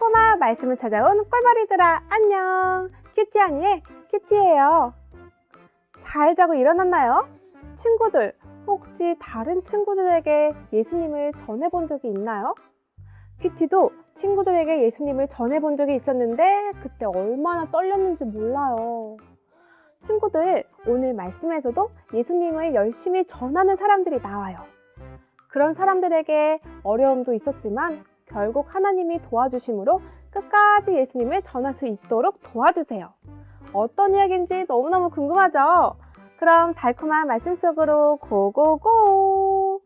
달콤한 말씀을 찾아온 꿀벌이들아 안녕 큐티아니의 큐티예요 잘 자고 일어났나요? 친구들 혹시 다른 친구들에게 예수님을 전해본 적이 있나요? 큐티도 친구들에게 예수님을 전해본 적이 있었는데 그때 얼마나 떨렸는지 몰라요 친구들 오늘 말씀에서도 예수님을 열심히 전하는 사람들이 나와요 그런 사람들에게 어려움도 있었지만 결국 하나님이 도와주심으로 끝까지 예수님을 전할 수 있도록 도와주세요. 어떤 이야기인지 너무너무 궁금하죠? 그럼 달콤한 말씀 속으로 고고고!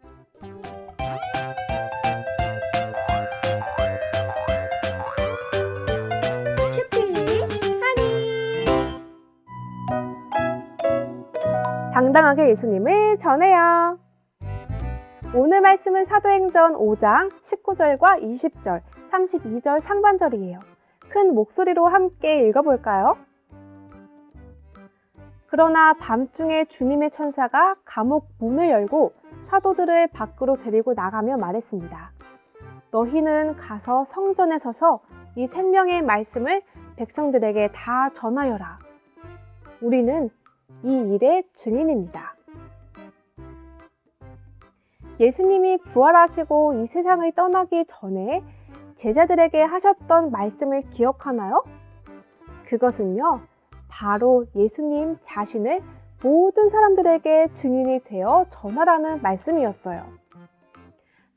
당당하게 예수님을 전해요. 오늘 말씀은 사도행전 5장 19절과 20절, 32절 상반절이에요. 큰 목소리로 함께 읽어볼까요? 그러나 밤중에 주님의 천사가 감옥 문을 열고 사도들을 밖으로 데리고 나가며 말했습니다. 너희는 가서 성전에 서서 이 생명의 말씀을 백성들에게 다 전하여라. 우리는 이 일의 증인입니다. 예수님이 부활하시고 이 세상을 떠나기 전에 제자들에게 하셨던 말씀을 기억하나요? 그것은요, 바로 예수님 자신을 모든 사람들에게 증인이 되어 전하라는 말씀이었어요.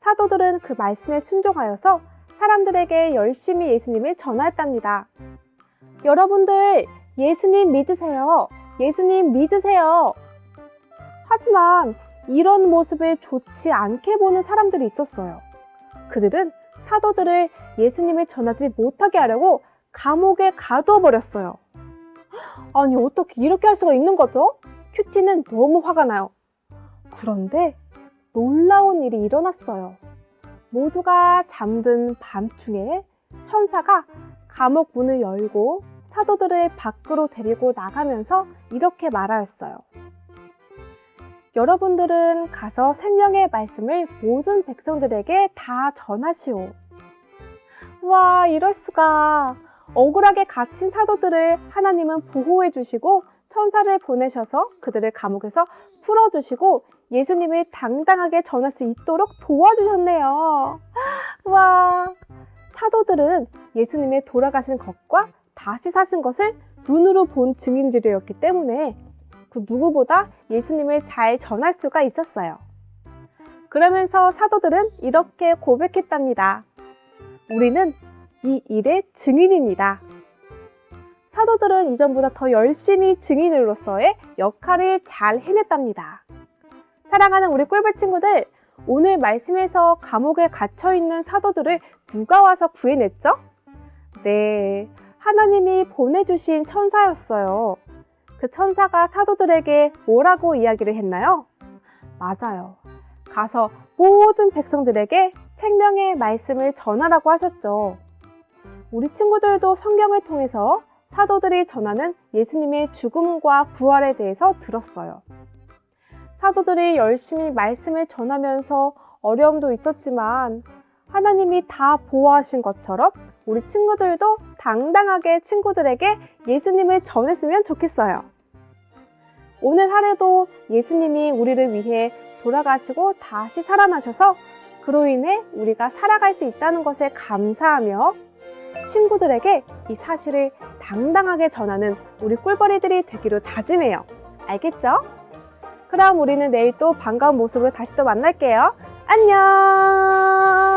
사도들은 그 말씀에 순종하여서 사람들에게 열심히 예수님을 전했답니다. 여러분들, 예수님 믿으세요. 예수님 믿으세요. 하지만 이런 모습을 좋지 않게 보는 사람들이 있었어요. 그들은 사도들을 예수님을 전하지 못하게 하려고 감옥에 가두어 버렸어요. 아니, 어떻게 이렇게 할 수가 있는 거죠? 큐티는 너무 화가 나요. 그런데 놀라운 일이 일어났어요. 모두가 잠든 밤중에 천사가 감옥 문을 열고 사도들을 밖으로 데리고 나가면서 이렇게 말하였어요. 여러분들은 가서 생명의 말씀을 모든 백성들에게 다 전하시오. 와, 이럴 수가. 억울하게 갇힌 사도들을 하나님은 보호해 주시고 천사를 보내셔서 그들을 감옥에서 풀어주시고 예수님을 당당하게 전할 수 있도록 도와주셨네요. 와, 사도들은 예수님의 돌아가신 것과 다시 사신 것을 눈으로 본 증인들이었기 때문에 그 누구보다 예수님을 잘 전할 수가 있었어요. 그러면서 사도들은 이렇게 고백했답니다. 우리는 이 일의 증인입니다. 사도들은 이전보다 더 열심히 증인으로서의 역할을 잘 해냈답니다. 사랑하는 우리 꿀벌 친구들, 오늘 말씀에서 감옥에 갇혀 있는 사도들을 누가 와서 구해냈죠? 네, 하나님이 보내주신 천사였어요. 그 천사가 사도들에게 뭐라고 이야기를 했나요? 맞아요. 가서 모든 백성들에게 생명의 말씀을 전하라고 하셨죠. 우리 친구들도 성경을 통해서 사도들이 전하는 예수님의 죽음과 부활에 대해서 들었어요. 사도들이 열심히 말씀을 전하면서 어려움도 있었지만 하나님이 다 보호하신 것처럼 우리 친구들도 당당하게 친구들에게 예수님을 전했으면 좋겠어요. 오늘 하루도 예수님이 우리를 위해 돌아가시고 다시 살아나셔서 그로 인해 우리가 살아갈 수 있다는 것에 감사하며 친구들에게 이 사실을 당당하게 전하는 우리 꿀벌이들이 되기로 다짐해요. 알겠죠? 그럼 우리는 내일 또 반가운 모습으로 다시 또 만날게요. 안녕!